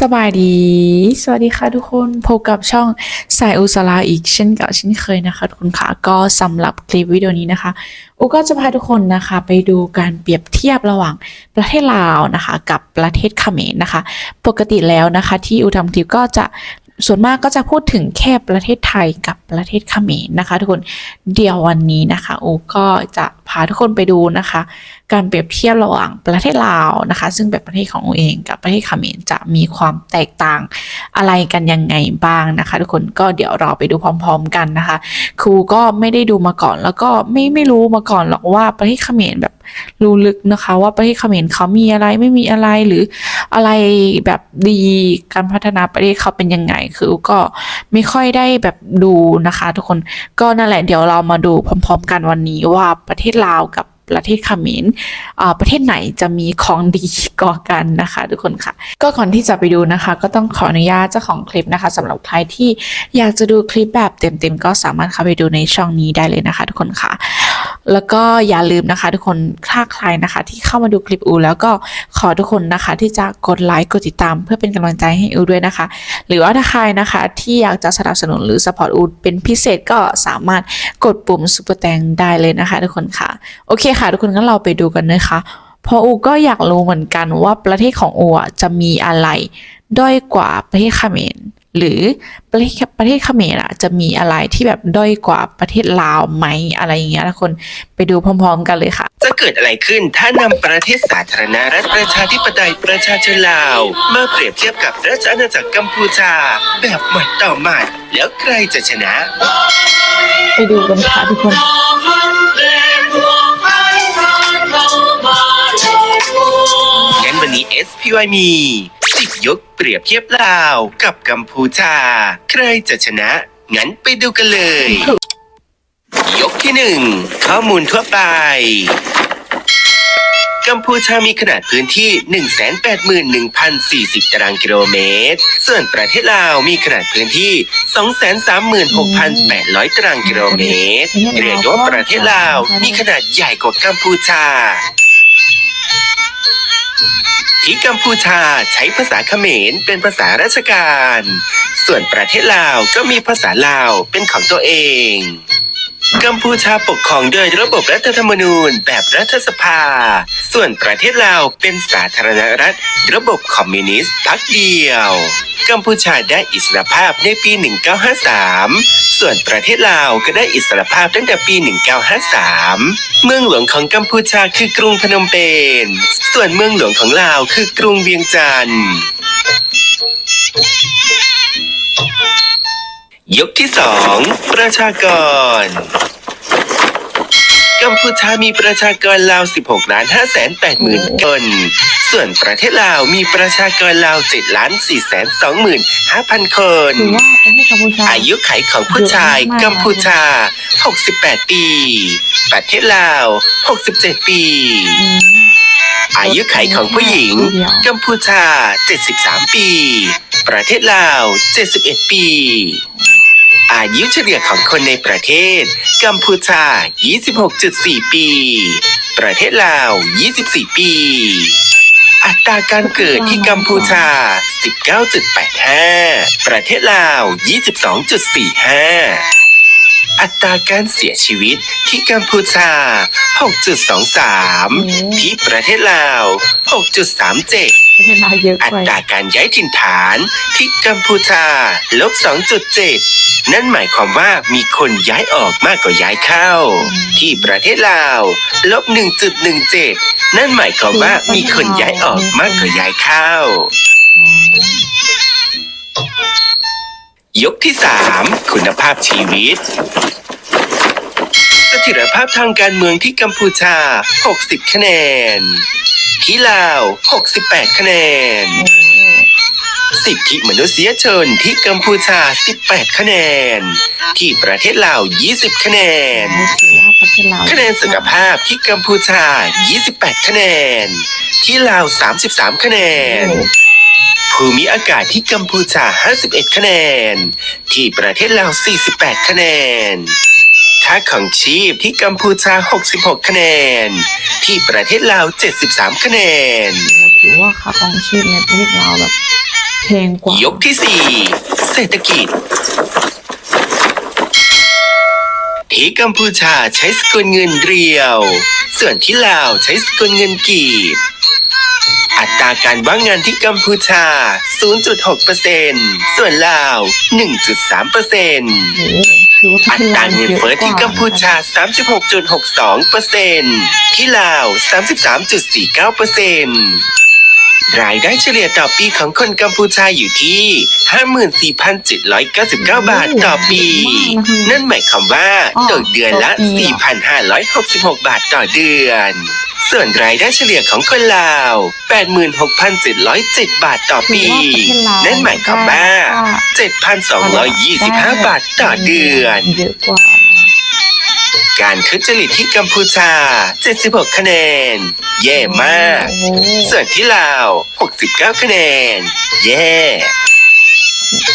สบายดี สวัสดีค่ะทุกคน พบกับช่องสายอุสลาอีกเช่นกับเช่นเคยนะคะทุกคนค่ะ ก็สำหรับคลิปวิดีโอนี้นะคะอุก็จะพาทุกคนนะคะไปดูการเปรียบเทียบระหว่างประเทศลาวนะคะ กับประเทศเขมรนะคะ ปกติแล้วนะคะ ที่อุทำคลิปก็จะ ส่วนมากก็จะพูดถึงแค่ประเทศไทยกับประเทศเขมรนะคะ ทุกคนเดี๋ยววันนี้นะคะอูก็จะพาทุกคนไปดูนะคะ การเปรียบเทียบระหว่างประเทศลาวนะคะ ซึ่งเป็นประเทศของอูเองกับประเทศเขมรจะมีความแตกต่างอะไรกันยังไงบ้างนะคะ ทุกคนก็เดี๋ยวเราไปดูพร้อม ๆ กันนะคะ ครูก็ไม่ได้ดูมาก่อนแล้วก็ไม่ไม่รู้มาก่อนหรอกว่าประเทศเขมรแบบรู้ลึกนะคะ ว่าประเทศเขมรเขามีอะไรไม่มีอะไรหรือ อะไรแบบดีการพัฒนาประเทศเขาเป็นยังไง คือก็ไม่ค่อยได้แบบดูนะคะ ทุกคนก็นั่นแหละเดี๋ยวเรามาดูพร้อม ๆ กันวันนี้ว่าประเทศลาวกับประเทศเขมรอ่าประเทศไหนจะมีของดีกว่ากันนะคะ ทุกคนค่ะ ก็ก่อนที่จะไปดูนะคะ ก็ต้องขออนุญาตเจ้าของคลิปนะคะสำหรับใครที่อยากจะดูคลิปแบบเต็มๆ ก็สามารถเข้าไปดูในช่องนี้ได้เลยนะคะ ทุกคนค่ะ แล้วก็อย่าลืมนะคะทุกคนถ้าใครนะคะ ที่เข้ามาดูคลิปอูแล้วก็ขอทุกคนนะคะ ที่จะกดไลค์กดติดตาม เพื่อเป็นกำลังใจให้อูด้วยนะคะ หรือว่าถ้าใครนะคะ ที่อยากจะสนับสนุนหรือสปอร์ตอูเป็นพิเศษก็สามารถกดปุ่มซุปเปอร์แตงได้เลยนะคะทุกคนค่ะ โอเคค่ะ ทุกคนงั้นเราไปดูกันนะคะเพราะอูก็อยากรู้เหมือนกันว่าประเทศของอูจะมีอะไร ด้อยกว่าประเทศเขมร หรือประเทศประเทศเขมรอะจะมีอะไรที่แบบด้อยกว่าประเทศลาวไหมอะไรอย่างเงี้ยทุกคนไปดูพร้อม ๆ กันเลยค่ะ จะเกิดอะไรขึ้นถ้านำประเทศสาธารณรัฐประชาธิปไตยประชาชนลาว มาเปรียบเทียบกับราชอาณาจักรกัมพูชา แบบหมัดต่อหมัดแล้วใครจะชนะ ไปดูกันค่ะทุกคน นี้ SPY มี10ยกเปรียบเทียบลาวกับกัมพูชา ใครจะชนะ งั้นไปดูกันเลย ยกที่หนึ่งข้อมูลทั่วไป กัมพูชามีขนาดพื้นที่ 181,040 ตารางกิโลเมตร ส่วนประเทศลาวมีขนาดพื้นที่ 236,800 ตารางกิโลเมตร เรียกว่าประเทศลาวมีขนาดใหญ่กว่ากัมพูชา ที่กัมพูชาใช้ภาษาเขมรเป็นภาษาราชการ ส่วนประเทศลาวก็มีภาษาลาวเป็นของตัวเอง กัมพูชาปกครองโดยระบบรัฐธรรมนูญ แบบรัฐสภา ส่วนประเทศลาวเป็นสาธารณรัฐ ระบบคอมมิวนิสต์พักเดียว กัมพูชาได้อิสรภาพในปี 1953 ส่วนประเทศลาวก็ได้อิสรภาพตั้งแต่ปี 1953 เมืองหลวงของกัมพูชาคือกรุงพนมเปญ ส่วนเมืองหลวงของลาวคือกรุงเวียงจันทร์ ยกที่สองประชากร กัมพูชามีประชากรลาว 16ล้าน5แสน8หมื่นคน ส่วนประเทศลาวมีประชากรลาว7ล้าน4แสน2หมื่น5พันคน ถือว่าประเทศกัมพูชาอายุไขของผู้ชายเยอะมากกัมพูชา 68 ปี ประเทศลาว 67 ปี อืม อายุไขของผู้หญิงเดียวกัมพูชา 73 ปี ประเทศลาว 71 ปี อายุเฉลี่ยของคนในประเทศ กัมพูชา 26.4 ปี ประเทศลาว 24 ปี อัตราการเกิดที่กัมพูชา 19.85 ประเทศลาว 22.45อัตราการเสียชีวิตที่กัมพูชา 6.23 ที่ประเทศลาว 6.37ประ เทศลาวเยอะอักว่าตราการย้ายถิ่นฐานที่กัมพูชาลบ2.7 นั่นหมายความว่ามีคนย้ายออกมากกว่าย้ายเข้า ที่ประเทศลาวลบ1.17 นั่นหมายความว่ามีคนย้ายออกมากกว่าย้ายเข้า ยกที่ 3 คุณภาพชีวิต เสถียรภาพทางการเมืองที่กัมพูชา 60 คะแนน ที่ลาว 68 คะแนน สิทธิมนุษยชนที่กัมพูชา 18 คะแนน ที่ประเทศลาว 20 คะแนนถือว่าประเทศลาวคะแนนสุขภาพที่กัมพูชา 28 คะแนน ที่ลาว 33 คะแนนภูมิอากาศที่กัมพูชา 51 คะแนน ที่ประเทศลาว 48 คะแนน ค่าของชีพที่กัมพูชา 66 คะแนน ที่ประเทศลาว 73 คะแนนโอ้ถือว่าค่าครองชีพในประเทศลาวแบบแพแพงกว่ายกที่สี่เศรษฐกิจ ที่กัมพูชาใช้สกุลเงินเรียว ส่วนที่ลาวใช้สกุลเงินกีบ อัตราการว่างงานที่กัมพูชา 0.6%ส่วนลาว 1.3%โอ้โห ถือว่าอัตราเงินเยอะเฟ้อที่ว่ากัมพูชา 36.62%ที่ลาว 33.49% รายได้เฉลี่ยต่อปีของคนกัมพูชาอยู่ที่ 54,799 บาทต่อปี นั่นหมายความว่าตกเดือนละ 4,566 บาทต่อเดือน ส่วนรายได้เฉลี่ยของคนลาว 86,707 บาทต่อปี นั่นหมายความว่า 7,225 บาทต่อเดือนเยอะกว่า การทุจริตที่กัมพูชา 76 คะแนน แย่มากโอ้โหส่วนที่ลาว 69 คะแนน แย่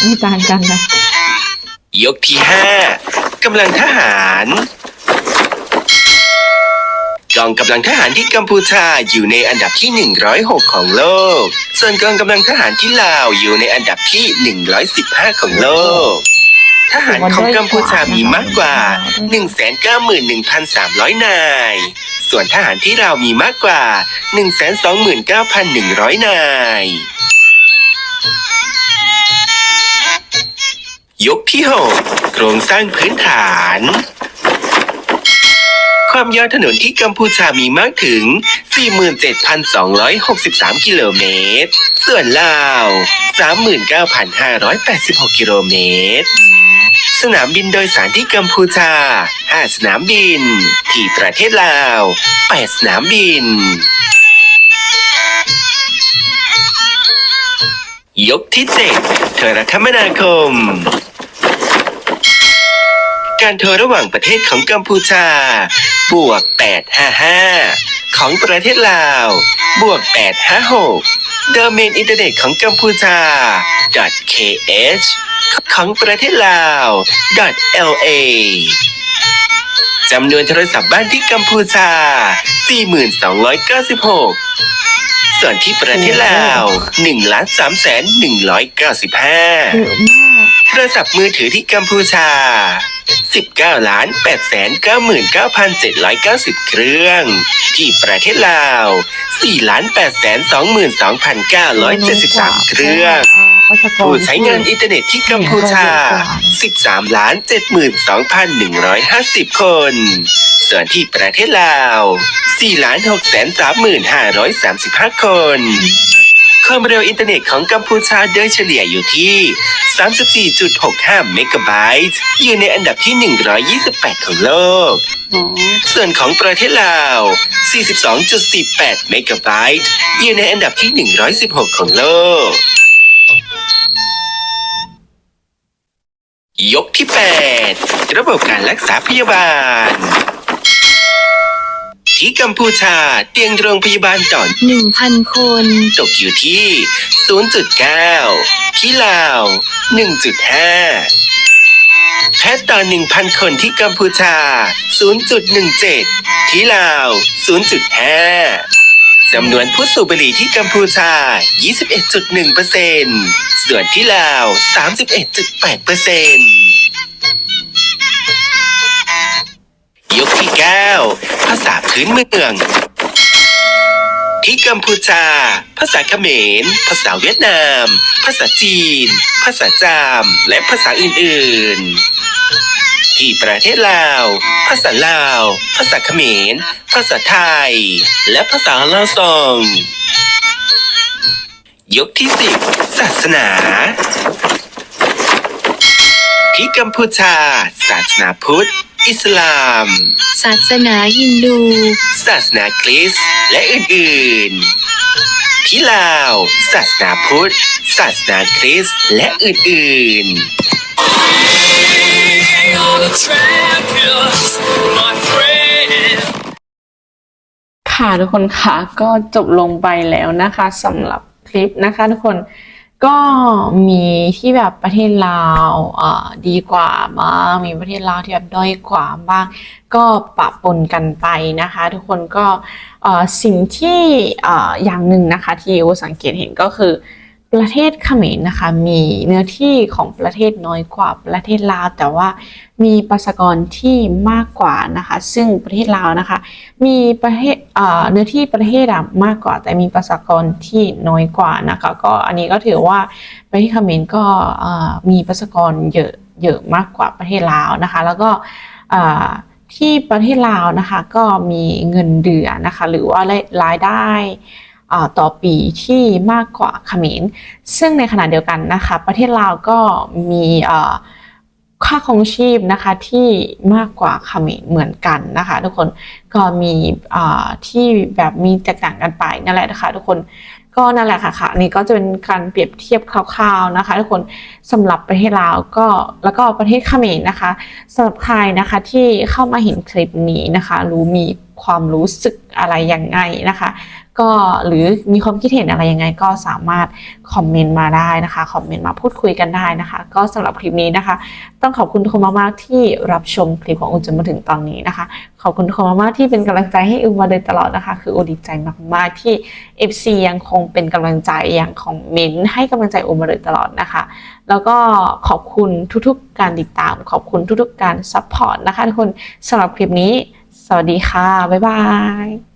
ไม่ต่างกันนะ ยกที่ 5กำลังทหารกองกำลังทหารที่กัมพูชาอยู่ในอันดับที่ 106 ของโลก ส่วนกองกำลังทหารที่ลาวอยู่ในอันดับที่ 115 ของโลก ทหารของกัมพูชามีมากกว่า 191,300 นาย ส่วนทหารที่ลามีมากกว่า 129,100 นาย ยกที่ 6 โครงสร้างพื้นฐานความยาวถนนที่กัมพูชามีมากถึง 47,263 กิโลเมตร ส่วนลาว 39,586 กิโลเมตร สนามบินโดยสารที่กัมพูชา 5 สนามบิน ที่ประเทศลาว 8 สนามบิน ยกที่ 7 โทรคมนาคม การโทรระหว่างประเทศของกัมพูชา บวก 855 ของประเทศลาว บวก 856 โดเมนอินเทอร์เน็ตของกัมพูชา .kh ของประเทศลาว .la จำนวนโทรศัพท์บ้านที่กัมพูชา 4,296 ส่วนที่ประเทศลาว1ล้าน3แสน195 โทรศัพท์มือถือที่กัมพูชา 19ล้าน8แสน99,790 เครื่อง ที่ประเทศลาว4ล้าน8แสน22,973 เครื่อง ผู้ใช้งานอินเทอร์เน็ตที่กัมพูชา 13 ล้าน 72,150 คน ส่วนที่ประเทศลาว 4 ล้าน6แสน35,535 คน ความเร็วอินเทอร์เน็ตของกัมพูชาโดยเฉลี่ยอยู่ที่ 34.65 เมกะไบต์ อยู่ในอันดับที่ 128 ของโลกอ๋อส่วนของประเทศลาว 42.48 เมกะไบต์ อยู่ในอันดับที่ 116 ของโลก ยกที่ 8 ระบบการรักษาพยาบาล ที่กัมพูชาเตียงโรงพยาบาลต่อหนึ่งพันคน ตกอยู่ที่ 0.9 ที่ลาว 1.5 แพทย์ต่อ1,000 คนที่กัมพูชา 0.17 ที่ลาว 0.5 จำนวนผู้สูบบุหรี่ที่กัมพูชา 21.1%ส่วนที่ลาว 31.8%ยกที่ 9 ภาษาพื้นเมือง ที่กัมพูชา ภาษาเขมร ภาษาเวียดนาม ภาษาจีน ภาษาจาม และภาษาอื่น ๆ ที่ประเทศลาว ภาษาลาว ภาษาเขมร ภาษาไทย และภาษาลาวซองยกที่สิบศาสนา ที่กัมพูชา ศาสนาพุทธ อิสลาม ศาสนาฮินดู ศาสนาคริสต์และอื่นๆ ที่ลาว ศาสนาพุทธ ศาสนาคริสต์และอื่นๆ ค่ะทุกคนค่ะก็จบลงไปแล้วนะคะสำหรับคลิปนะคะทุกคนก็มีที่แบบประเทศลาวดีกว่าบ้างมีประเทศลาวที่แบบด้อยกว่าบ้าง ก็ปะปนกันไปนะคะ ทุกคนก็สิ่งที่เอ่ออย่างหนึ่งนะคะที่โอสังเกตเห็นก็คือ ประเทศเขมรนะคะ มีเนื้อที่ของประเทศน้อยกว่าประเทศลาว แต่ว่ามีประชากรที่มากกว่านะคะ ซึ่งประเทศลาวนะคะ มีประเทศเอ่อเนื้อที่ประเทศอะมากกว่า แต่มีประชากรที่น้อยกว่านะคะ ก็อันนี้ก็ถือว่าประเทศเขมรก็มีประชากรเยอะเยอะมากกว่าประเทศลาวนะคะ แล้วก็ที่ประเทศลาวนะคะ ก็มีเงินเดือนนะคะ หรือว่ารายได้ ต่อปีที่มากกว่าเขมร ซึ่งในขณะเดียวกันนะคะ ประเทศลาวก็มีค่าครองชีพนะคะที่มากกว่าเขมรเหมือนกันนะคะ ทุกคนก็มีที่แบบมีแตกต่างกันไปนั่นแหละนะคะ ทุกคนก็นั่นแหละค่ะค่ะนนี้ก็จะเป็นการเปรียบเทียบคร่าวๆนะคะ ทุกคนสำหรับประเทศลาวก็แล้วก็ประเทศเขมรนะคะสำหรับใครนะคะที่เข้ามาเห็นคลิปนี้นะคะ รู้มีความรู้สึกอะไรยังไงนะคะ ก็หรือมีความคิดเห็นอะไรยังไงก็สามารถคอมเมนต์มาได้นะคะคอมเมนต์มาพูดคุยกันได้นะคะ ก็สำหรับคลิปนี้นะคะ ต้องขอบคุณทุกคนมากๆที่รับชมคลิปของอุจนมาถึงตอนนี้นะคะ ขอบคุณทุกคนมากๆที่เป็นกำลังใจให้อุมาโดยตลอดนะคะ คืออุดีใจมากๆที่ FC ยังคงเป็นกำลังใจอย่างคอมเมนต์ให้กำลังใจอุมาโดยตลอดนะคะ แล้วก็ขอบคุณทุกๆการติดตาม ขอบคุณทุกๆการซัพพอร์ตนะคะทุกคนสำหรับคลิปนี้ สวัสดีค่ะบ๊ายบาย